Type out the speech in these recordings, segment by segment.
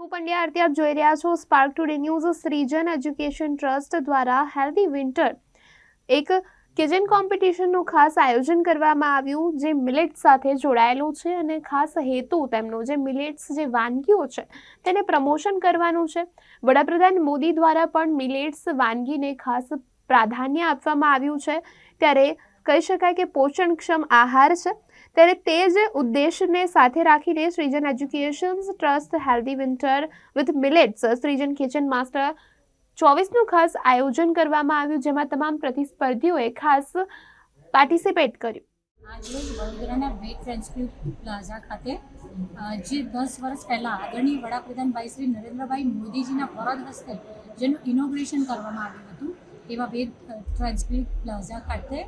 હું પંડ્યા આરતી આપ જોઈ રહ્યા છો Spark Today News Srijan education trust દ્વારા હેલ્ધી વિન્ટર એક કિચન કોમ્પિટિશનનું ખાસ આયોજન કરવામાં આવ્યું, જે મિલેટ્સ સાથે જોડાયેલું છે અને ખાસ હેતુ તેમનો જે મિલેટ્સ જે વાનગીઓ છે, તેને પ્રમોશન કરવાનું છે. વડાપ્રધાન મોદી દ્વારા પણ મિલેટ્સ વાનગીને ખાસ પ્રાધાન્ય આપવામાં આવ્યું છે. ત્યારે કહી શકાય કે પોષણક્ષમ આહાર છે. ત્યારે તે જ ઉદ્દેશને સાથે રાખીને Srijan education trust healthy winter with millets Srijan kitchen master ચોવીસનું ખાસ આયોજન કરવામાં આવ્યું, જેમાં તમામ પ્રતિસ્પર્ધીઓએ ખાસ પાર્ટિસિપેટ કર્યું. આજરોજ વડોદરાના વેટ ટ્રાન્સક્યુટ પ્લાઝા ખાતે જે દસ વર્ષ પહેલાં આદરણીય વડાપ્રધાન ભાઈ શ્રી નરેન્દ્રભાઈ મોદીજીના વરદ હસ્તે જેનું ઇનોગ્રેશન કરવામાં આવ્યું હતું એવા વેદ ટ્રાન્સક્યુટ પ્લાઝા ખાતે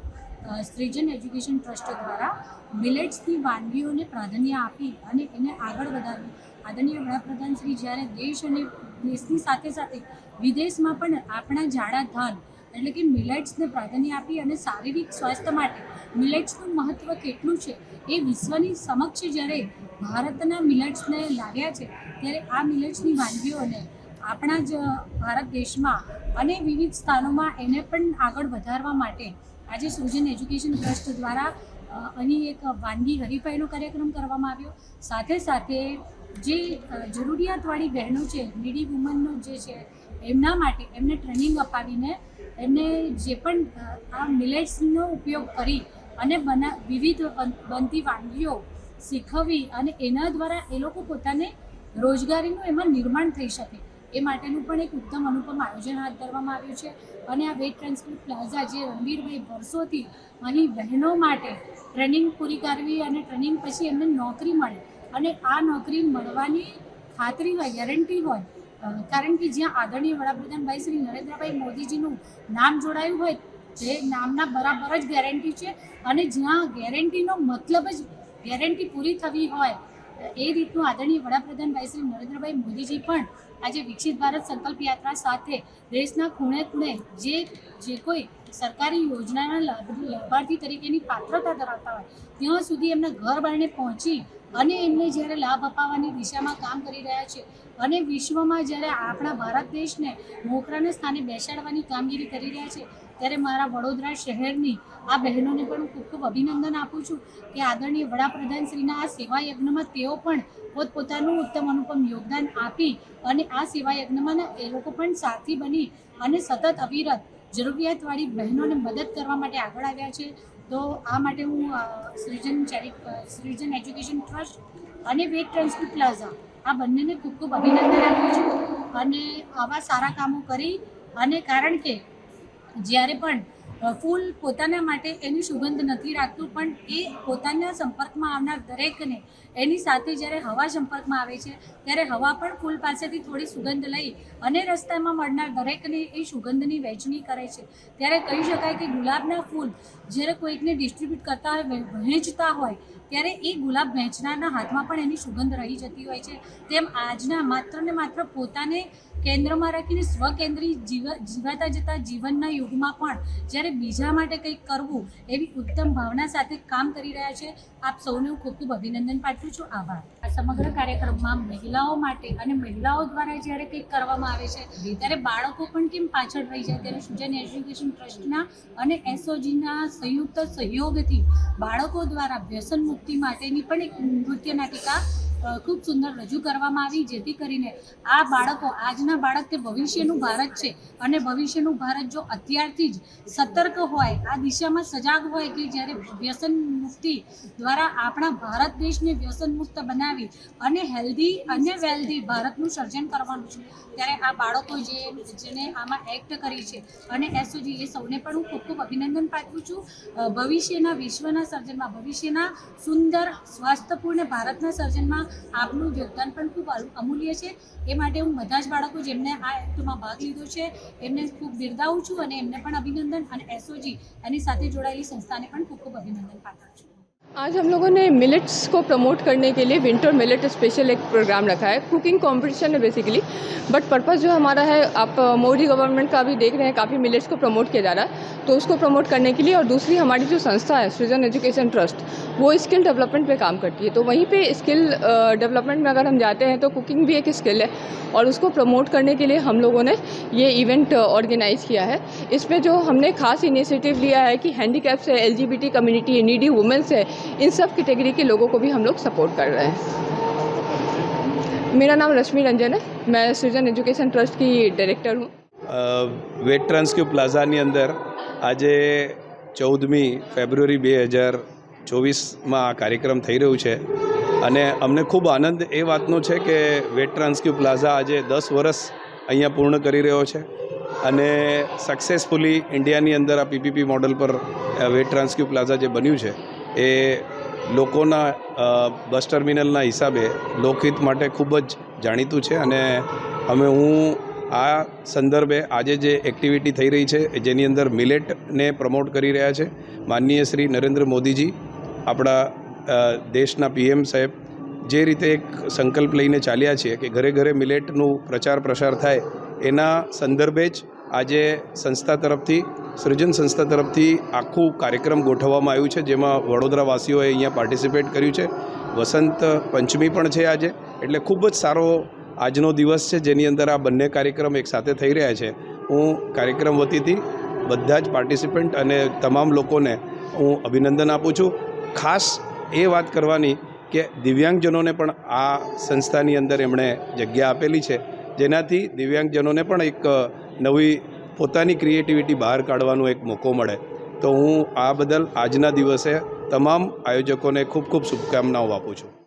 સૃજન એજ્યુકેશન ટ્રસ્ટ દ્વારા મિલેટ્સની વાનગીઓને પ્રાધાન્ય આપી અને એને આગળ વધારવી આદરણીય વડાપ્રધાન શ્રી, જ્યારે દેશ અને દેશની સાથે સાથે વિદેશમાં પણ આપણા જાડા ધાન એટલે કે મિલેટ્સને પ્રાધાન્ય આપી અને શારીરિક સ્વાસ્થ્ય માટે મિલેટ્સનું મહત્ત્વ કેટલું છે એ વિશ્વની સમક્ષ જ્યારે ભારતના મિલેટ્સને લાવ્યા છે, ત્યારે આ મિલેટ્સની વાનગીઓને આપણા જ ભારત દેશમાં અને વિવિધ સ્થાનોમાં એને પણ આગળ વધારવા માટે આજે સૃજન એજ્યુકેશન ટ્રસ્ટ દ્વારા અહીં એક વાનગી હરીફાઈનો કાર્યક્રમ કરવામાં આવ્યો. સાથે સાથે જે જરૂરિયાતવાળી બહેનો છે નીડી વુમનનો જે છે, એમના માટે એમને ટ્રેનિંગ અપાવીને એમને જે પણ આ મિલેટ્સનો ઉપયોગ કરી અને બના, વિવિધ બન- બનતી વાનગીઓ શીખવી અને એના દ્વારા એ લોકો પોતાને રોજગારીનું એમાં નિર્માણ થઈ શકે. એ માટેનું પણ એક ઉત્તમ અનુપમ આયોજન હાથ ધરવામાં આવ્યું છે. અને આ વેટ ટ્રાન્સક્રિપ્ટ પ્લાઝા જે રણવીરભાઈ વર્ષોથી અહીં બહેનો માટે ટ્રેનિંગ પૂરી કરવી અને ટ્રેનિંગ પછી એમને નોકરી મળે અને આ નોકરી મળવાની ખાતરી હોય, ગેરંટી હોય કારણ કે જ્યાં આદરણીય વડાપ્રધાન ભાઈ શ્રી નરેન્દ્રભાઈ મોદીજીનું નામ જોડાયું હોય, જે નામના બરાબર જ ગેરંટી છે અને જ્યાં ગેરંટીનો મતલબ જ ગેરંટી પૂરી થવી હોય, એ રીતનું આદરણીય વડાપ્રધાન ભાઈ શ્રી નરેન્દ્રભાઈ મોદીજી પણ આજે વિકસિત ભારત સંકલ્પ યાત્રા સાથે દેશના ખૂણે ખૂણે જે જે કોઈ સરકારી યોજનાના લાભ- લાભાર્થી તરીકેની પાત્રતા ધરાવતા હોય, ત્યાં સુધી એમના ઘર બારણે પહોંચી અને એમને જ્યારે લાભ અપાવવાની દિશામાં કામ કરી રહ્યા છે અને વિશ્વમાં જ્યારે આપણા ભારત દેશને મોખરાના સ્થાને બેસાડવાની કામગીરી કરી રહ્યા છે, ત્યારે મારા વડોદરા શહેરની આ બહેનોને પણ હું ખૂબ ખૂબ અભિનંદન આપું છું કે આદરણીય વડાપ્રધાન શ્રીના આ સેવા યજ્ઞમાં તેઓ પણ પોતપોતાનું ઉત્તમ અનુપમ યોગદાન આપી અને આ સેવા યજ્ઞમાં એ લોકો પણ સાથી બની અને સતત અવિરત જરૂરિયાતવાળી બહેનોને મદદ કરવા માટે આગળ આવ્યા છે. તો આ માટે હું સ્રીજન ચેરિટ સૃજન એજ્યુકેશન ટ્રસ્ટ અને વેટ ટ્રાન્સપોર્ટ પ્લાઝા આ બંનેને ખૂબ ખૂબ અભિનંદન આપું છું. અને આવા સારા કામો કરી અને કારણ કે જ્યારે પણ ફૂલ પોતાના માટે એની સુગંધ નથી રાખતું, પણ એ પોતાના સંપર્કમાં આવનાર દરેકને એની સાથે જ્યારે હવા સંપર્કમાં આવે છે, ત્યારે હવા પણ ફૂલ પાસેથી થોડી સુગંધ લઈ અને રસ્તામાં મળનાર દરેકને એ સુગંધની વહેંચણી કરે છે. ત્યારે કહી શકાય કે ગુલાબના ફૂલ જ્યારે કોઈકને ડિસ્ટ્રીબ્યુટ કરતા હોય વહેંચતા હોય, ત્યારે એ ગુલાબ વહેંચનારના હાથમાં પણ એની સુગંધ રહી જતી હોય છે. તેમ આજના માત્ર ને માત્ર પોતાને કેન્દ્રમાં રાખીને સ્વકેન્દ્રી જીવ, જીવાતા જતા જીવનના યુગમાં પણ જ્યારે બીજા માટે કંઈક કરવું એવી ઉત્તમ ભાવના સાથે કામ કરી રહ્યા છે, આપ સૌને હું ખૂબ ખૂબ અભિનંદન પાઠવું છું. આભાર. આ સમગ્ર કાર્યક્રમમાં મહિલાઓ માટે અને મહિલાઓ દ્વારા જ્યારે કંઈક કરવામાં આવે છે, ત્યારે બાળકો પણ કેમ પાછળ રહી જાય? ત્યારે સુજન એજ્યુકેશન ટ્રસ્ટના અને એસઓજીના સંયુક્ત સહયોગથી બાળકો દ્વારા વ્યસન મુક્તિ માટેની પણ એક નૃત્ય નાટિકા ખૂબ સુંદર રજૂ કરવામાં આવી, જેથી કરીને આ બાળકો, આજના બાળક તે ભવિષ્યનું ભારત છે. અને ભવિષ્યનું ભારત જો અત્યારથી જ સતર્ક હોય, આ દિશામાં સજાગ હોય કે જ્યારે વ્યસન મુક્તિ દ્વારા આપણા ભારત દેશને વ્યસન મુક્ત બનાવી અને હેલ્ધી અને વેલ્ધી ભારતનું સર્જન કરવાનું છે, ત્યારે આ બાળકો જે, જેને આમાં એક્ટ કરી છે અને એસઓજી એ સૌને પણ હું ખૂબ ખૂબ અભિનંદન પાઠવું છું. ભવિષ્યના વિશ્વના સર્જનમાં, ભવિષ્યના સુંદર, સ્વાસ્થ્યપૂર્ણ ભારતના સર્જનમાં આપનું યોગદાન પણ ખૂબ અલ- અમૂલ્ય છે એ માટે હું બધા જ બાળકો જેમને આ એક્ટમાં ભાગ લીધો છે એમને ખૂબ બિરદાવું છું અને એમને પણ અભિનંદન અને એસઓજી એની સાથે જોડાયેલી સંસ્થાને પણ ખૂબ ખૂબ અભિનંદન પાઠવું છું आज हम लोगों ने मिलेट्स को प्रमोट करने के लिए विंटर मिलेट स्पेशल एक प्रोग्राम रखा है कुकिंग कंपटीशन है बेसिकली बट पर्पज़ जो हमारा है आप अ, मोदी गवर्नमेंट का भी देख रहे हैं काफ़ी मिलेट्स को प्रमोट किया जा रहा है तो उसको प्रमोट करने के लिए और दूसरी हमारी जो संस्था है सृजन एजुकेशन ट्रस्ट वो स्किल डेवलपमेंट पे काम करती है। तो वहीं पे स्किल डेवलपमेंट में अगर हम जाते हैं तो कुकिंग भी एक स्किल है और उसको प्रमोट करने के लिए हम लोगों ने ये इवेंट ऑर्गेनाइज़ किया है। इसमें जो हमने खास इनिशिएटिव लिया है कि हैंडीकैप्स है एल कम्युनिटी नीडी वुमेंस है इन सब कैटेगरी के लोगों को भी हम लोग सपोर्ट कर रहे हैं। मेरा नाम रश्मि रंजन है। मैं सृजन एजुकेशन ट्रस्ट की डायरेक्टर हूँ। વેટ ટ્રાન્સક્યુ પ્લાઝાની અંદર આજે ચૌદમી ફેબ્રુઆરી બે હજાર ચોવીસમાં આ કાર્યક્રમ થઈ રહ્યું છે. અને અમને ખૂબ આનંદ એ વાતનો છે કે વેટ ટ્રાન્સક્યુ પ્લાઝા આજે દસ વર્ષ અહીંયા પૂર્ણ કરી રહ્યો છે. અને સક્સેસફુલી ઇન્ડિયાની અંદર આ પીપીપી મોડલ પર વેટ ટ્રાન્સક્યુ પ્લાઝા જે બન્યું છે એ લોકોના બસ ટર્મિનલના હિસાબે લોકહિત માટે ખૂબ જ જાણીતું છે. અને અમે હું આ સંદર્ભે આજે જે એક્ટિવિટી થઈ રહી છે, જેની અંદર મિલેટને પ્રમોટ કરી રહ્યા છે, માનનીય શ્રી નરેન્દ્ર મોદીજી, આપણા દેશના પીએમ સાહેબ, જે રીતે એક સંકલ્પ લઈને ચાલ્યા છીએ કે ઘરે ઘરે મિલેટનું પ્રચાર પ્રસાર થાય, એના સંદર્ભે જ આજે સંસ્થા તરફથી, સૃજન સંસ્થા તરફથી આખું કાર્યક્રમ ગોઠવવામાં આવ્યું છે, જેમાં વડોદરાવાસીઓએ અહીંયા પાર્ટિસિપેટ કર્યું છે. વસંત પંચમી પણ છે આજે, એટલે ખૂબ જ સારો આજનો દિવસ છે, જેની અંદર આ બંને કાર્યક્રમ એકસાથે થઈ રહ્યા છે. હું કાર્યક્રમ વતીથી બધા જ પાર્ટિસિપન્ટ અને તમામ લોકોને હું અભિનંદન આપું છું. ખાસ એ વાત કરવાની કે દિવ્યાંગજનોને પણ આ સંસ્થાની અંદર એમણે જગ્યા આપેલી છે. જેનાથી દિવ્યાંગજનોને પણ એક નવી પોતાની ક્રિએટિવિટી બહાર કાઢવાનો એક મોકો મળે. તો હું આ બદલ આજના દિવસે તમામ આયોજકોને ખૂબ ખૂબ શુભકામનાઓ આપું છું.